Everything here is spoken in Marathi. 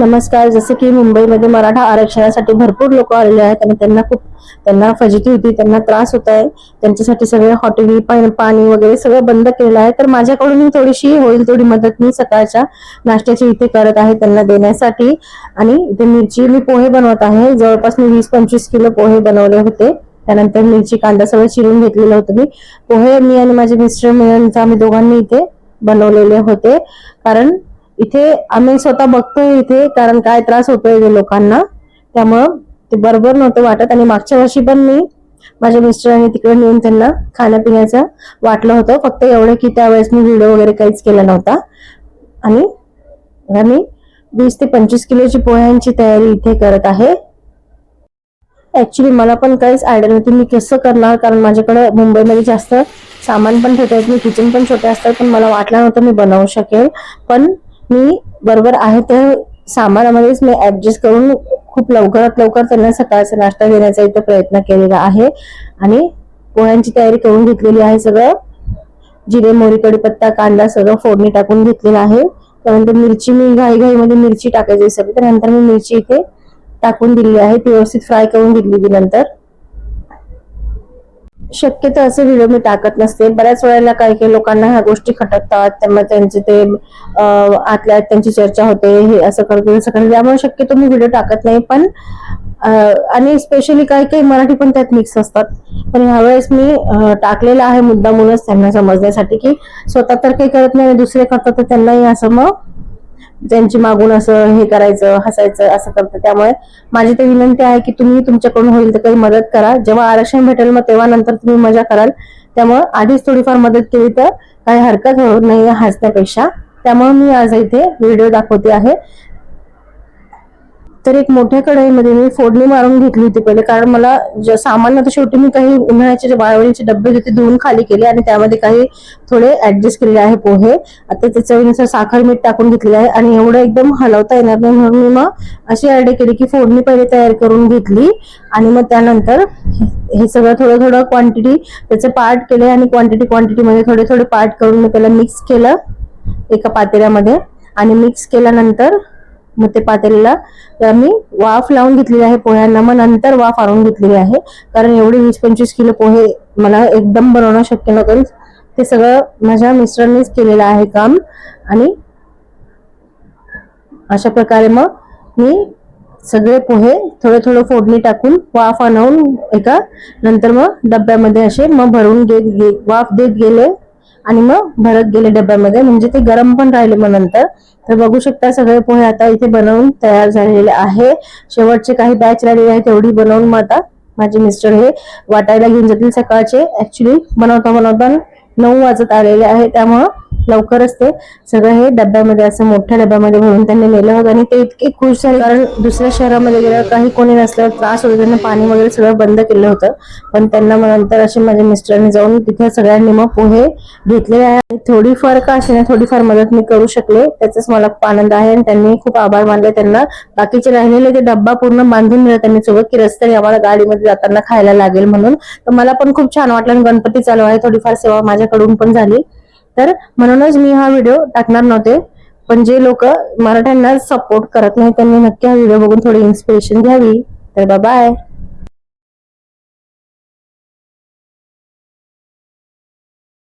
नमस्कार जसं की मुंबईमध्ये मराठा आरक्षणासाठी भरपूर लोक आलेले आहेत आणि त्यांना खूप त्यांना फजिती होती त्यांना त्रास होत आहे. त्यांच्यासाठी सगळे हॉटेल पाणी वगैरे सगळं बंद केलेलं आहे. तर माझ्याकडून थोडीशी होईल थोडी मदत मी सकाळच्या नाश्त्याची इथे करत आहे त्यांना देण्यासाठी. आणि इथे मिरची मी पोहे बनवत आहे. जवळपास मी वीस पंचवीस किलो पोहे बनवले होते. त्यानंतर मिरची कांदा सगळं चिरून घेतलेलं होतं मी. पोहे मी आणि माझे मिस्टर मिळून आम्ही दोघांनी इथे बनवलेले होते. कारण इथे आम्ही स्वतः बघतोय इथे कारण काय त्रास होतोय लोकांना. त्यामुळं ते बरोबर नव्हतं वाटत. आणि मागच्या वर्षी पण मी माझ्या मिस्टरांनी तिकडे नेऊन त्यांना खाण्यापिण्याचं वाटलं होतं. फक्त एवढं की त्यावेळेस मी व्हिडिओ वगैरे काहीच केला नव्हता. आणि मी वीस ते पंचवीस किलोची पोह्यांची तयारी इथे करत आहे. ऍक्च्युली मला पण काहीच आयडिया नव्हती मी कसं करणार कारण माझ्याकडे मुंबईमध्ये जास्त सामान पण ठेवता येत नाही किचन पण छोटे असतात पण मला वाटलं नव्हतं मी बनवू शकेल. पण मी बरोबर आहे त्या सामानामध्येच मी ऍडजस्ट करून खूप लवकरात लवकर त्यांना सकाळचा नाश्ता देण्याचा इथं प्रयत्न केलेला आहे. आणि पोह्यांची तयारी करून घेतलेली आहे सगळं. जिरे मोहरी कडीपत्ता कांदा सगळं फोडणी टाकून घेतलेलं आहे. त्यानंतर मिरची मी घाई घाईमध्ये मिरची टाकायची सगळी तर नंतर मी मिरची इथे टाकून दिली आहे. ती व्यवस्थित फ्राय करून घेतली ती नंतर. शक्यतो असे व्हिडिओ मी टाकत नसते. बऱ्याच वेळेला काही काही लोकांना ह्या गोष्टी खटकतात. त्यामुळे त्यांचे ते आतल्या आत त्यांची चर्चा होते हे असं करतो तसं करतो. त्यामुळे शक्यतो मी व्हिडिओ टाकत नाही. पण आणि स्पेशली काही काही मराठी पण त्यात मिक्स असतात. पण ह्यावेळेस मी टाकलेला आहे मुद्दा मुद्दामूनच त्यांना समजण्यासाठी की स्वतः तर काही करत नाही दुसरे करतात तर त्यांनाही असं मग त्यांची मागून असं हे करायचं हसायचं असं करतं. त्यामुळे माझी तर विनंती आहे की तुम्ही तुमच्याकडून होईल तर काही मदत करा. जेव्हा आरक्षण भेटेल मग तेव्हा नंतर तुम्ही मजा कराल. त्यामुळे आधीच थोडीफार मदत केली तर काही हरकत होत नाही हसण्यापेक्षा. त्यामुळे मी आज इथे व्हिडिओ दाखवते आहे. तर एक मोठ्या कढईमध्ये मी फोडणी मारून घेतली होती पहिले कारण मला ज- सामान्य तर शेवटी मी काही उन्हाळ्याचे जे बाळवळीचे डबे होते ते धुवून खाली केले आणि त्यामध्ये काही थोडे ऍडजस्ट केलेले आहे पोहे. आता त्याच्यानुसार साखर मीठ टाकून घेतलेले आहे आणि एवढं एकदम हलवता येणार नाही म्हणून मी मग अशी आयडिया केली की फोडणी पहिले तयार करून घेतली आणि मग त्यानंतर हे सगळं थोडं थोडं क्वांटिटी त्याचे पार्ट केले आणि क्वांटिटी क्वांटिटीमध्ये थोडे थोडे पार्ट करून मी त्याला मिक्स केलं एका पातेल्यामध्ये. आणि मिक्स केल्यानंतर मग ते पातेल्याला मी वाफ लावून घेतलेली आहे पोह्यांना. मग नंतर वाफ आणून घेतलेली आहे. कारण एवढे वीस पंचवीस किलो पोहे मला एकदम बनवणं शक्य नव्हतं. ते सगळं माझ्या मिस्टरांनीच केलेलं आहे काम. आणि अशा प्रकारे मग मी सगळे पोहे थोडे थोडं फोडणी टाकून वाफ आणून एका नंतर मग डब्यामध्ये असे मग भरून घेत वाफ देत गेले. आणि मग भरत गेले डब्यामध्ये. म्हणजे ते गरम पण राहिले मग नंतर. तर बघू शकता सगळे पोहे आता इथे बनवून तयार झालेले आहे. शेवटचे काही बॅच राहिलेले आहेत तेवढी बनवून मग आता माझे मिस्टर हे वाटायला घेऊन जातील सकाळचे. ऍक्च्युली बनवता बनवता नऊ वाजत आलेले आहे त्यामुळं लवकरच ते सगळं हे डब्यामध्ये असं मोठ्या डब्यामध्ये भरून त्यांनी नेलं होतं आणि ते इतके खुश झाले. कारण दुसऱ्या शहरामध्ये गेल्यावर काही कोणी नसल्यावर त्रास होतो त्यांना पाणी वगैरे सगळं बंद केलं होतं. पण त्यांना मग नंतर असे माझ्या मिस्टरांनी जाऊन तिथे सगळ्यांनी मग पोहे घेतलेले आहे. आणि थोडीफार का असे ना थोडीफार मदत मी करू शकले त्याचाच मला खूप आनंद आहे आणि त्यांनी खूप आभार मानले त्यांना. बाकीचे राहिलेले ते डब्बा पूर्ण बांधून दिला त्यांनी सोबत की रस्त्याने आम्हाला गाडीमध्ये जाताना खायला लागेल म्हणून. तर मला पण खूप छान वाटलं आणि गणपती चालू आहे थोडीफार सेवा माझ्याकडून पण झाली. तर म्हणूनच मी हा व्हिडिओ टाकणार नव्हते. पण जे लोक मराठ्यांना सपोर्ट करत नाही त्यांनी नक्की हा व्हिडिओ बघून थोडी इन्स्पिरेशन घ्यावी. तर बाय